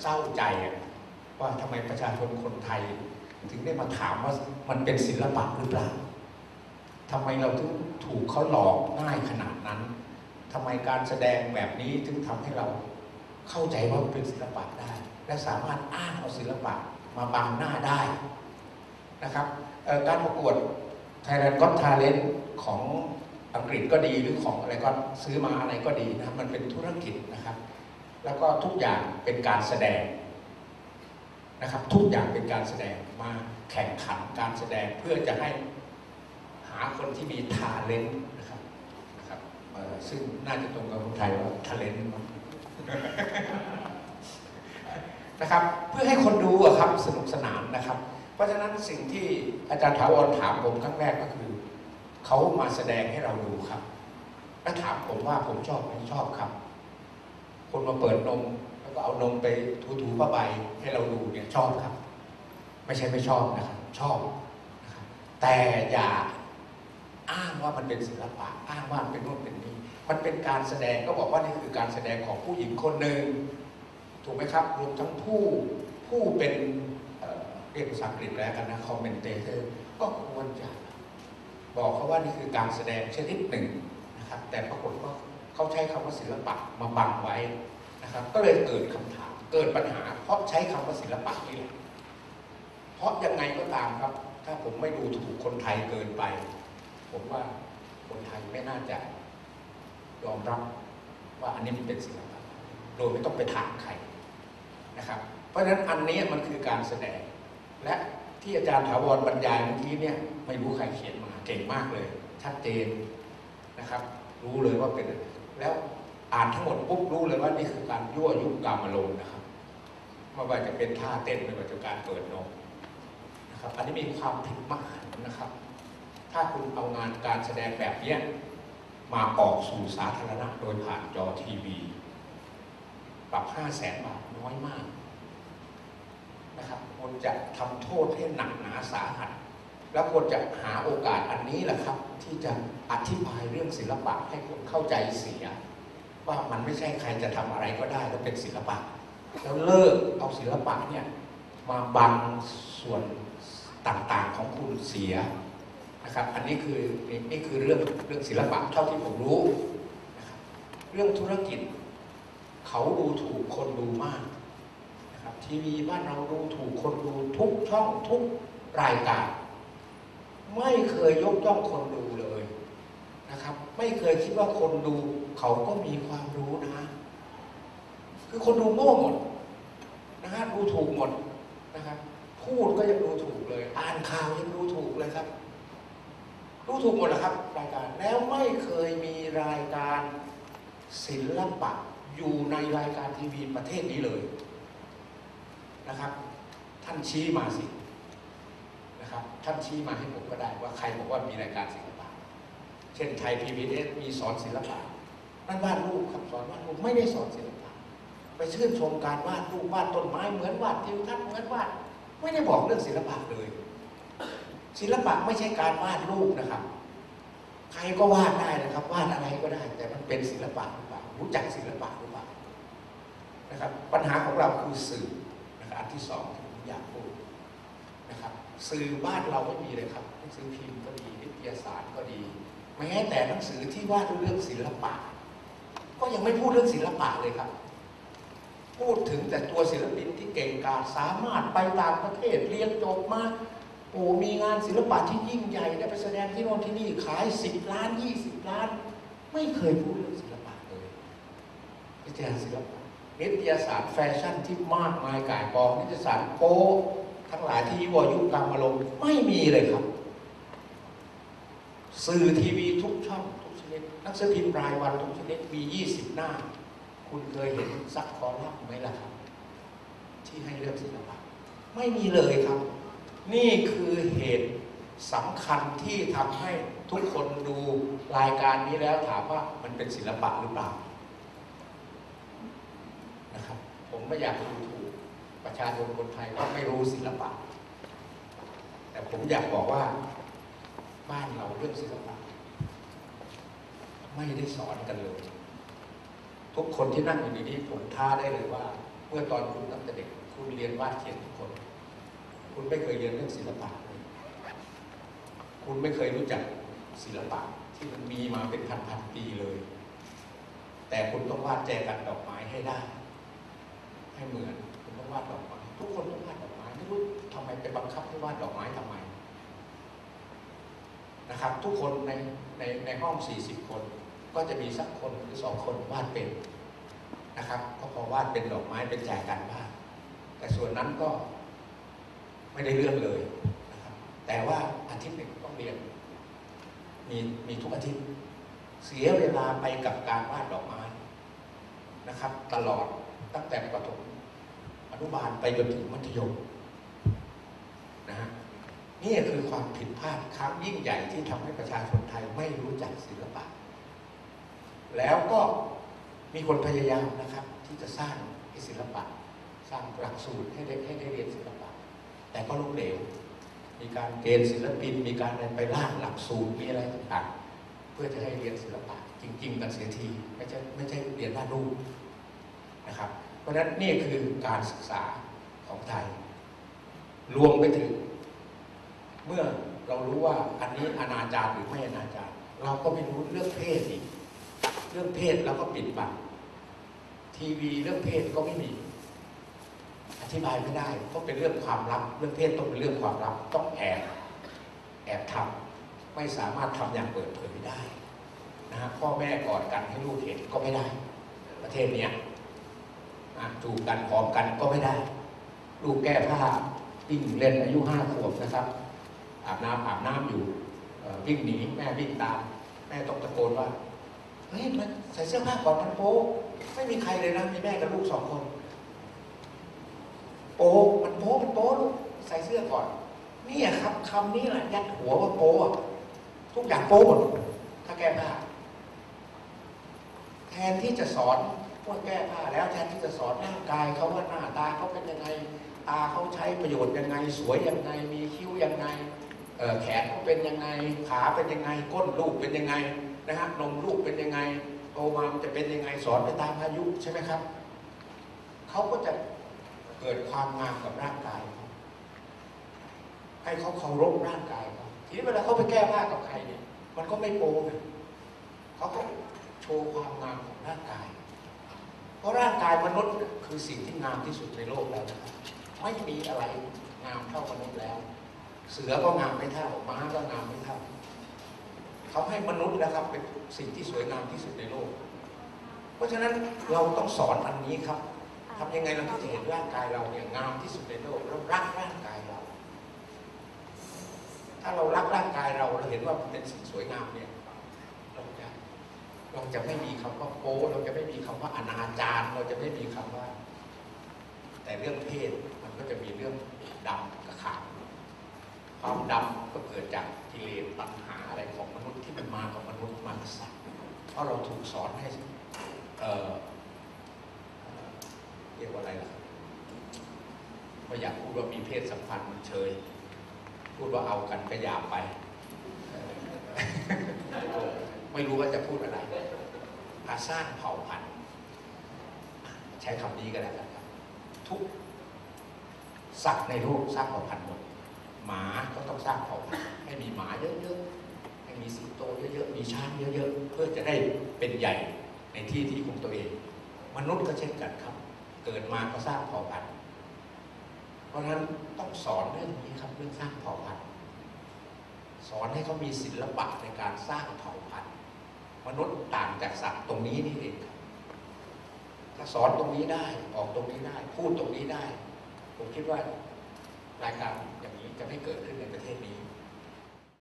เศร้าใจว่าทำไมประชาชนคนไทย ถึงได้มาถามว่ามันเป็นศิลปะหรือเปล่าทำไมเราถึงถูกเขาหลอกง่ายขนาดนั้นทำไมการแสดงแบบนี้ถึงทำให้เราเข้าใจว่ามันเป็นศิลปะได้ และสามารถอ้างเอาศิลปะมาบังหน้าได้นะครับการประกวด Thailand Got Talent ของอังกฤษก็ดีหรือของอะไรก็ซื้อมาอะไรก็ดีนะมันเป็นธุรกิจนะครับ แล้วก็ทุกอย่างเป็นการแสดงนะครับทุกอย่างเป็นการแสดงมาแข่งขันการแสดงเพื่อจะให้หาคนที่มีทาเลนต์นะครับนะครับซึ่งน่าจะตรงกับคนไทยว่าทาเลนต์นะครับเพื่อให้คนดูครับสนุกสนานนะครับ เพราะฉะนั้นสิ่งที่อาจารย์ถาวรถามผมครั้งแรกก็คือเขามาแสดงให้เราดูครับ แล้วถามผมว่าผมชอบไหมชอบครับ คนมาเปิดนม แล้วก็เอานมไปถูๆผ้าใบให้เราดูเนี่ยชอบครับ ไม่ใช่ไม่ชอบนะครับชอบนะครับแต่อย่าอ้างว่ามันเป็นศิลปะอ้างว่ามันเป็นโน่นเป็นนี่มันเป็นการแสดงก็บอกว่านี่คือการแสดงของผู้หญิงคนหนึ่งถูกไหมครับ รวมทั้งผู้ผู้เป็นเอ่อเรียกภาษาอังกฤษแล้วกันนะคอมเมนเตเตอร์ก็ควรจะบอกเขาว่านี่คือการแสดงชนิดหนึ่งนะครับ แต่ปรากฏว่า เขาใช้คำว่าศิลปะมาบังไว้นะครับ ก็เลยเกิดคำถาม เกิดปัญหา เพราะใช้คำว่าศิลปะนี่แหละเพราะยังไงก็ตามครับ ถ้าผมไม่ดูถูกคนไทยเกินไป ผมว่าคนไทยไม่น่าจะยอมรับว่าอันนี้มันเป็นศิลปะโดยไม่ต้องไปถามใครนะครับ เพราะฉะนั้นอันนี้มันคือการแสดง และที่อาจารย์ถาวรบรรยายเมื่อกี้เนี่ยไม่รู้ใครเขียนมาเก่งมากเลย ชัดเจนนะครับ รู้เลยว่าเป็นอะไร แล้วอ่านทั้งหมดปุ๊บรู้เลยว่านี่คือการยั่วยุกรรมอารมณ์นะครับไม่ว่าจะเป็นท่าเต้นไม่ว่าจะการเปิดนมนะครับ อันนี้มีความผิดมหันต์นะครับ ถ้าคุณเอางานการแสดงแบบเนี้ยมาออกสู่สาธารณะโดยผ่านจอทีวีปรับ5แสนบาทน้อยมากนะครับควรจะทำโทษให้หนักหนาสาหัส แล้วควรจะหาโอกาสอันนี้แหละครับ ที่จะอธิบายเรื่องศิลปะให้คนเข้าใจเสีย ว่ามันไม่ใช่ใครจะทำอะไรก็ได้แล้วเป็นศิลปะ แล้วเลิกเอาศิลปะเนี่ยมาบังส่วนต่างๆของคุณเสียนะครับ อันนี้คือนี่นี่คือเรื่องเรื่องศิลปะเท่าที่ผมรู้นะครับเรื่องธุรกิจ เขาดูถูกคนดูมากนะครับทีวีบ้านเราดูถูกคนดูทุกช่องทุกรายการ ไม่เคยยกย่องคนดูเลยนะครับ ไม่เคยคิดว่าคนดูเขาก็มีความรู้นะ คือคนดูโง่หมดนะฮะดูถูกหมดนะครับพูดก็ยังดูถูกเลย อ่านข่าวยังดูถูกเลยครับ ดูถูกหมดนะครับ รายการแล้วไม่เคยมีรายการศิลปะอยู่ในรายการทีวีประเทศนี้เลยนะครับ ท่านชี้มาสิ นะครับท่านชี้มาให้ผมก็ได้ว่าใครบอกว่ามีรายการศิลปะ เช่นไทยพีบีเอสมีสอนศิลปะนั่นวาดรูปครับสอนวาดรูปไม่ได้สอนศิลปะ ไปชื่นชมการวาดรูปวาดต้นไม้เหมือนวาดทิวทัศน์เหมือนวาดไม่ได้บอกเรื่องศิลปะเลย ศิลปะไม่ใช่การวาดรูปนะครับ ใครก็วาดได้นะครับ วาดอะไรก็ได้ แต่มันเป็นศิลปะหรือเปล่ารู้จักศิลปะหรือเปล่านะครับ ปัญหาของเราคือสื่อนะครับอันที่สองที่ผมอยากพูด สื่อบ้านเราไม่มีเลยครับหนังสือพิมพ์ก็ดีนิตยสารก็ดี แม้แต่หนังสือที่ว่าด้วยเรื่องศิลปะ ก็ยังไม่พูดเรื่องศิลปะเลยครับ พูดถึงแต่ตัวศิลปินที่เก่งกาจสามารถไปต่างประเทศเรียนจบมาโอ้มีงานศิลปะที่ยิ่งใหญ่ได้ไปแสดงที่โน่นที่นี่ขายสิบล้านยี่สิบล้าน ไม่เคยพูดเรื่องศิลปะเลยนิตยสารศิลปะนิตยสารแฟชั่นที่มากมายก่ายกองนิตยสารโป ทั้งหลายที่วอยุกรรมอารมณ์ไม่มีเลยครับ สื่อทีวีทุกช่องทุกชนิดนังสือพิมพ์รายวันทุกชนิดมี 20 หน้า คุณเคยเห็นซักคอลัมน์ไหมล่ะครับ ที่ให้เรื่องศิลปะไม่มีเลยครับ นี่คือเหตุสำคัญที่ทำให้ทุกคนดูรายการนี้แล้วถามว่ามันเป็นศิลปะหรือเปล่านะครับ ผมไม่อยากดูถูก ประชาชนคนไทยว่าไม่รู้ศิลปะ แต่ผมอยากบอกว่าบ้านเราเรื่องศิลปะ ไม่ได้สอนกันเลย ทุกคนที่นั่งอยู่ในนี้ผมท้าได้เลยว่าเมื่อตอนคุณตั้งแต่เด็ก คุณเรียนวาดเขียนทุกคน คุณไม่เคยเรียนเรื่องศิลปะเลยคุณไม่เคยรู้จักศิลปะที่มันมีมาเป็นพันๆปีเลย แต่คุณต้องวาดแจกันดอกไม้ให้ได้ ให้เหมือน ทุกคนต้องวาดดอกไม้ไม่รู้ทำไมไปบังคับให้วาดดอกไม้ทำไมนะครับ ทุกคนในในในห้อง 40 คน ก็จะมีสักคนหรือสองคนวาดเป็นนะครับ ก็พอวาดเป็นดอกไม้เป็นแจกันวาดแต่ส่วนนั้นก็ไม่ได้เรื่องเลยนะครับ แต่ว่าอาทิตย์หนึ่งต้องเรียนมีมีทุกอาทิตย์ เสียเวลาไปกับการวาดดอกไม้นะครับ ตลอดตั้งแต่ประถม นุบาลไปจนถึงมัธยมนะฮะนี่คือความผิดพลาดครั้งยิ่งใหญ่ที่ทำให้ประชาชนไทยไม่รู้จักศิลปะ แล้วก็มีคนพยายามนะครับ ที่จะสร้างให้ศิลปะ สร้างหลักสูตรให้ได้ให้ได้เรียนศิลปะ แต่ก็ล้มเหลว มีการเกณฑ์ศิลปิน มีการไปร่างหลักสูตรมีอะไรต่างๆ เพื่อจะให้เรียนศิลปะ จริง ๆ กันเสียทีไม่ใช่ไม่ใช่เรียนวาดรูปนะครับ ราะฉะนั้นนี่คือการศึกษาของไทย รวมไปถึง เมื่อเรารู้ว่าอันนี้อนาจารหรือไม่อนาจารเราก็ไม่รู้เรื่องเพศอีก เรื่องเพศเราก็ปิดบังทีวีเรื่องเพศก็ไม่มี อธิบายไม่ได้เพราะเป็นเรื่องความลับ เรื่องเพศต้องเป็นเรื่องความลับ ต้องแอบแอบทำไม่สามารถทำอย่างเปิดเผยได้นะฮะพ่อแม่กอดกันให้ลูกเห็นก็ไม่ได้ ประเทศเนี้ย จูบกันพร้อมกันก็ไม่ได้ ลูกแก้ผ้าวิ่งเล่นอายุห้าขวบนะครับ อาบน้ำอาบน้ำอยู่วิ่งหนีแม่วิ่งตาม แม่ต้องตะโกนว่าเฮ้ยมันใส่เสื้อผ้าก่อนมันโป๊ไม่มีใครเลยนะมีแม่กับลูกสองคน โป๊มันโป๊มันโป๊ลูกใส่เสื้อก่อนนี่ครับคำนี้แหละยัดหัวว่าโป๊ทุกอย่างโป๊หมดถ้าแก้ผ้าแทนที่จะสอน ว่าแก้ผ้าแล้วแทนที่จะสอนร่างกายเขาว่าหน้าตาเขาเป็นยังไงตาเขาใช้ประโยชน์ยังไง สวยยังไง มีคิ้วยังไงแขนเขาเป็นยังไง ขาเป็นยังไง ก้นลูกเป็นยังไงนะฮะนมลูกเป็นยังไงโตมามันจะเป็นยังไงสอนไปตามอายุใช่ไหมครับเขาก็จะเกิดความงามกับร่างกาย ให้เขาเคารพร่างกายทีนี้เวลาเขาไปแก้ผ้ากับใครเนี่ย มันก็ไม่โป๊ไงเขาก็โชว์ความงามของร่างกาย ราะร่างกายมนุษย์คือสิ่งที่งามที่สุดในโลกแล้วนะไม่มีอะไรงามเท่ามนุษย์แล้ว เสือก็งามไม่เท่าม้าก็งามไม่เท่าเขาให้มนุษย์นะครับเป็นสิ่งที่สวยงามที่สุดในโลก เพราะฉะนั้นเราต้องสอนอันนี้ครับทำยังไงเราถึงจะเห็นร่างกายเราเนี่ยงามที่สุดในโลกเรารักร่างกายเรา ถ้าเรารักร่างกายเราเราเห็นว่าเป็นสิ่งสวยงามเนี่ย เราจะไม่มีคำว่าโป๊เราจะไม่มีคำว่าอนาจารเราจะไม่มีคำว่า แต่เรื่องเพศมันก็จะมีเรื่องดำกับขาวความดำก็เกิดจากกิเลสปัญหาอะไรของมนุษย์ที่มันมากับมนุษย์มากับสัตว์เพราะเราถูกสอนให้เอ่อเรียกว่าอะไรล่ะไม่อยากพูดว่ามีเพศสัมพันธ์มันเชยพูดว่าเอากันก็ยาไป ไม่รู้ว่าจะพูดอะไรอาสร้างเผ่าพันธุ์ใช้คำนี้ก็ได้ครับ ทุกสัตว์ในโลกสร้างเผ่าพันธุ์หมดหมาก็ต้องสร้างเผ่าพันธุ์ให้มีหมาเยอะๆให้มีสิงโตเยอะๆมีช้างเยอะๆเพื่อจะได้เป็นใหญ่ในที่ที่ของตัวเอง มนุษย์ก็เช่นกันครับ เกิดมาก็สร้างเผ่าพันธุ์เพราะฉะนั้นต้องสอนเรื่องนี้ครับเรื่องสร้างเผ่าพันธุ์สอนให้เขามีศิลปะในการสร้างเผ่าพันธุ์ มนุษย์ต่างจากสัตว์ตรงนี้นี่เองครับถ้าสอนตรงนี้ได้ออกตรงนี้ได้ พูดตรงนี้ได้ ผมคิดว่ารายการอย่างนี้จะไม่เกิดขึ้นในประเทศนี้